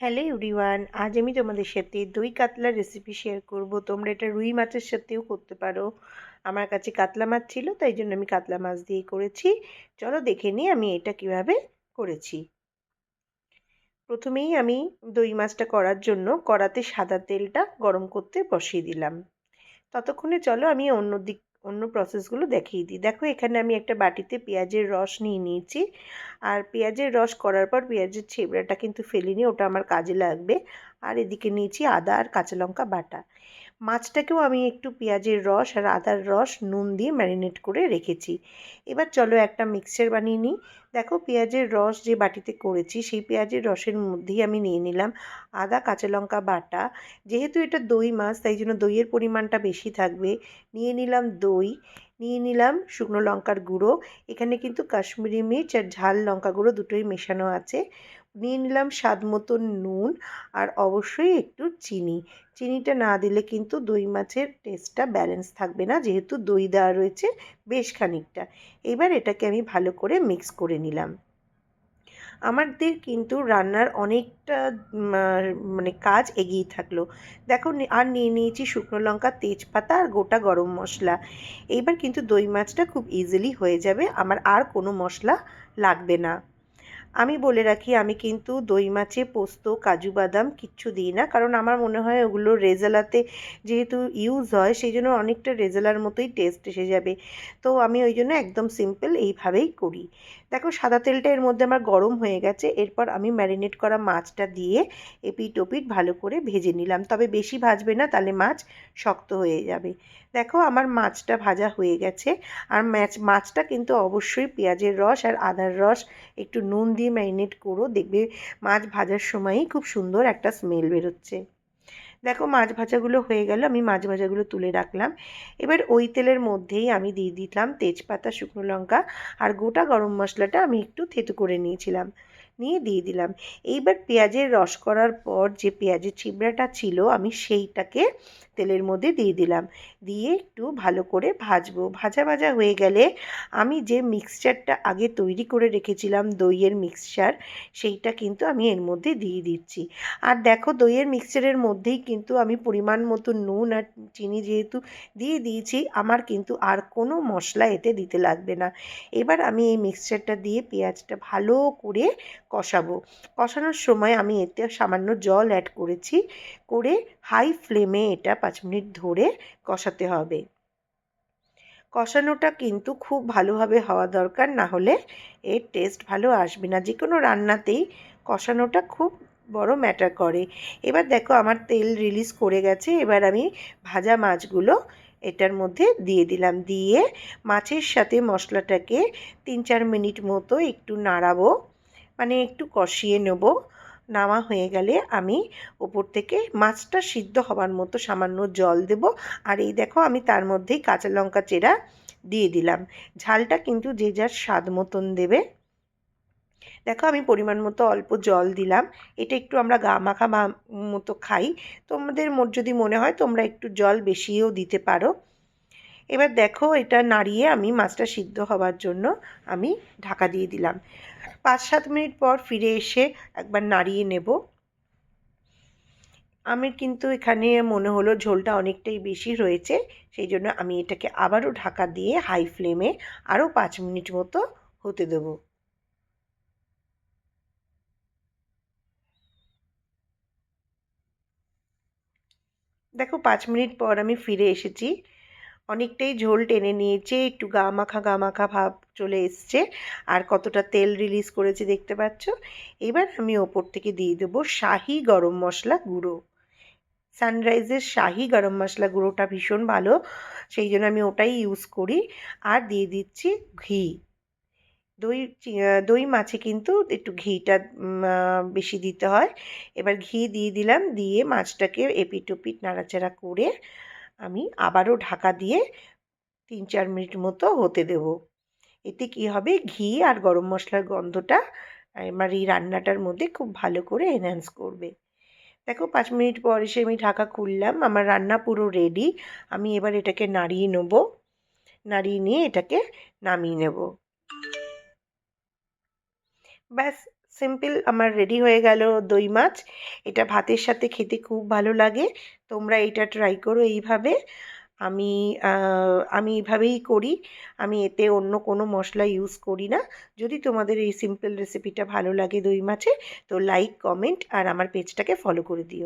Hello everyone, আজ আমি তোমাদের সাথে দই কাতলার রেসিপি শেয়ার করব। তোমরা এটা রুই মাছের সাথেও করতে পারো। আমার কাছে কাতলা মাছ ছিল, তাই জন্য আমি কাতলা মাছ দিয়ে করেছি। চলো দেখে নিই আমি এটা কীভাবে করেছি। প্রথমেই আমি দই মাছটা করার জন্য কড়াতে সাদা তেলটা গরম করতে বসিয়ে দিলাম। ততক্ষণে চলো আমি অন্য দিক অন্য প্রসেসগুলো দেখিয়ে দিই। দেখো, এখানে আমি একটা বাটিতে পেঁয়াজের রস নিয়ে নিয়েছি। আর পেঁয়াজের রস করার পর পেঁয়াজের ছেবড়াটা কিন্তু ফেলিনি, ওটা আমার কাজে লাগবে। আর এদিকে নিয়েছি আদা আর কাঁচা লঙ্কা বাটা। মাছটাকেও আমি একটু পেঁয়াজের রস আর আদার রস, নুন দিয়ে ম্যারিনেট করে রেখেছি। এবার চলো একটা মিক্সচার বানিয়ে নিই। দেখো পেঁয়াজের রস যে বাটিতে করেছি, সেই পেঁয়াজের রসের মধ্যেই আমি নিয়ে নিলাম আদা, কাঁচা লঙ্কা বাটা। যেহেতু এটা দই মাছ, তাই জন্য দইয়ের পরিমাণটা বেশি থাকবে। নিয়ে নিলাম দই, নিয়ে নিলাম শুকনো লঙ্কার গুঁড়ো। এখানে কিন্তু কাশ্মীরি মির্চ আর ঝাল লঙ্কা গুঁড়ো দুটোই মেশানো আছে। নিয়ে নিলাম স্বাদ মতন নুন আর অবশ্যই একটু চিনি। চিনিটা না দিলে কিন্তু দই মাছের টেস্টটা ব্যালেন্স থাকবে না, যেহেতু দই দেওয়া রয়েছে বেশ খানিকটা। এবার এটাকে আমি ভালো করে মিক্স করে নিলাম। আমাদের কিন্তু রান্নার অনেকটা মানে কাজ এগিয়ে থাকল। দেখো আর নিয়ে নিয়েছি শুকনো লঙ্কা, তেজপাতা আর গোটা গরম মশলা। এইবার কিন্তু দই মাছটা খুব ইজিলি হয়ে যাবে, আমার আর কোনো মশলা লাগবে না। আমি বলে রাখি, আমি কিন্তু দই, মাছে, পোস্ত, কাজু, বাদাম কিচ্ছু দিই না। কারণ আমার মনে হয় ওগুলো রেজালাতে যেহেতু ইউজ হয়, সেই জন্য অনেকটা রেজালার মতোই টেস্ট এসে যাবে। তো আমি ওই জন্য একদম সিম্পল এইভাবেই করি। দেখো, সাদা তেলটা এর মধ্যে আমার গরম হয়ে গেছে। এরপর আমি ম্যারিনেট করা মাছটা দিয়ে এপিট ওপিট ভালো করে ভেজে নিলাম। তবে বেশি ভাজবে না, তাহলে মাছ শক্ত হয়ে যাবে। দেখো, আমার মাছটা ভাজা হয়ে গেছে। আর ম্যাচ, মাছটা কিন্তু অবশ্যই পেঁয়াজের রস আর আদার রস, একটু নুন দিয়ে ম্যারিনেট করো, দেখবে মাছ ভাজার সময়ই খুব সুন্দর একটা স্মেল বেরোচ্ছে। দেখো মাছ ভাজাগুলো হয়ে গেল, আমি মাছ ভাজাগুলো তুলে রাখলাম। এবার ওই তেলের মধ্যেই আমি দিয়ে দিলাম তেজপাতা, শুকনো লঙ্কা আর গোটা গরম মশলাটা আমি একটু থেতু করে নিয়েছিলাম। নিয়ে দিয়ে দিলাম। এইবার পেঁয়াজের রস করার পর যে পেঁয়াজের ছিবড়াটা ছিল, আমি সেইটাকে তেলের মধ্যে দিয়ে দিলাম। দিয়ে একটু ভালো করে ভাজবো। ভাজা ভাজা হয়ে গেলে আমি যে মিক্সচারটা আগে তৈরি করে রেখেছিলাম, দইয়ের মিক্সচার, সেইটা কিন্তু আমি এর মধ্যে দিয়ে দিচ্ছি। আর দেখো, দইয়ের মিক্সচারের মধ্যেই কিন্তু আমি পরিমাণ মতো নুন আর চিনি যেহেতু দিয়ে দিয়েছি, আমার কিন্তু আর কোনো মশলা এতে দিতে লাগবে না। এবার আমি এই মিক্সচারটা দিয়ে পেঁয়াজটা ভালো করে কষাবো। কষানোর সময় আমি এতে সামান্য জল অ্যাড করেছি, করে হাই ফ্লেমে এটা পাঁচ মিনিট ধরে কষাতে হবে। কষানোটা কিন্তু খুব ভালোভাবে হওয়া দরকার, না হলে এর টেস্ট ভালো আসবে না। যে কোনো রান্নাতেই কষানোটা খুব বড় ম্যাটার করে। এবার দেখো আমার তেল রিলিজ করে গেছে, এবার আমি ভাজা মাছগুলো এটার মধ্যে দিয়ে দিলাম। দিয়ে মাছের সাথে মশলাটাকে তিন চার মিনিট মতো একটু নাড়াবো। মানে একটু কষিয়ে নেব। নামা হয়ে গেলে আমি ওপর থেকে মাছটা সিদ্ধ হবার মতো সামান্য জল দেব। আর এই দেখো আমি তার মধ্যেই কাঁচা লঙ্কা চেরা দিয়ে দিলাম। ঝালটা কিন্তু যে যার স্বাদ মতন দেবে। দেখো আমি পরিমাণ মতো অল্প জল দিলাম। এটা একটু আমরা গা মাখা মতো খাই। তোমাদের যদি মনে হয় তোমরা একটু জল বেশিও দিতে পারো। এবার দেখো এটা নাড়িয়ে আমি মাছটা সিদ্ধ হওয়ার জন্য আমি ঢাকা দিয়ে দিলাম। পাঁচ সাত মিনিট পর ফিরে এসে একবার নাড়িয়ে নেব। আমি কিন্তু এখানে মনে হলো ঝোলটা অনেকটাই বেশি রয়েছে সেই জন্য আমি এটাকে আবারও ঢাকা দিয়ে হাই ফ্লেমে আরও পাঁচ মিনিট মতো হতে দেবো। দেখো পাঁচ মিনিট পর আমি ফিরে এসেছি। অনেকটাই ঝোল টেনে নিয়েছে, একটু গা মাখা গা মাখা ভাব চলে এসছে। আর কতটা তেল রিলিজ করেছে দেখতে পাচ্ছ? এবার আমি ওপর থেকে দিয়ে দেবো শাহি গরম মশলা গুঁড়ো। সানরাইজের শাহি গরম মশলা গুঁড়োটা ভীষণ ভালো, সেই জন্য আমি ওটাই ইউজ করি। আর দিয়ে দিচ্ছি ঘি। দই দই মাছে কিন্তু একটু ঘিটা বেশি দিতে হয়। এবার ঘি দিয়ে দিলাম, দিয়ে মাছটাকে এপিট ওপিট নাড়াচাড়া করে আমি আবারও ঢাকা দিয়ে তিন চার মিনিট মতো হতে দেব। এতে কি হবে? ঘি আর গরম মশলার গন্ধটা আমার এই রান্নাটার মধ্যে খুব ভালো করে এনহ্যান্স করবে। দেখো, পাঁচ মিনিট পর এসে আমি ঢাকা খুললাম, আমার রান্না পুরো রেডি আমি এবার এটাকে নাড়িয়ে নেব। নাড়িয়ে নিয়ে এটাকে নামিয়ে নেব। ব্যাস সিম্পল আমার রেডি হয়ে গেল দই মাছ। এটা ভাতের সাথে খেতে খুব ভালো লাগে। তোমরা এটা ট্রাই করো এইভাবে। আমি আমি এইভাবেই করি। আমি এতে অন্য কোনো মশলা ইউজ করি না। যদি তোমাদের এই সিম্পল রেসিপিটা ভালো লাগে দই মাছে, তো লাইক, কমেন্ট আর আমার পেজটাকে ফলো করে দিও।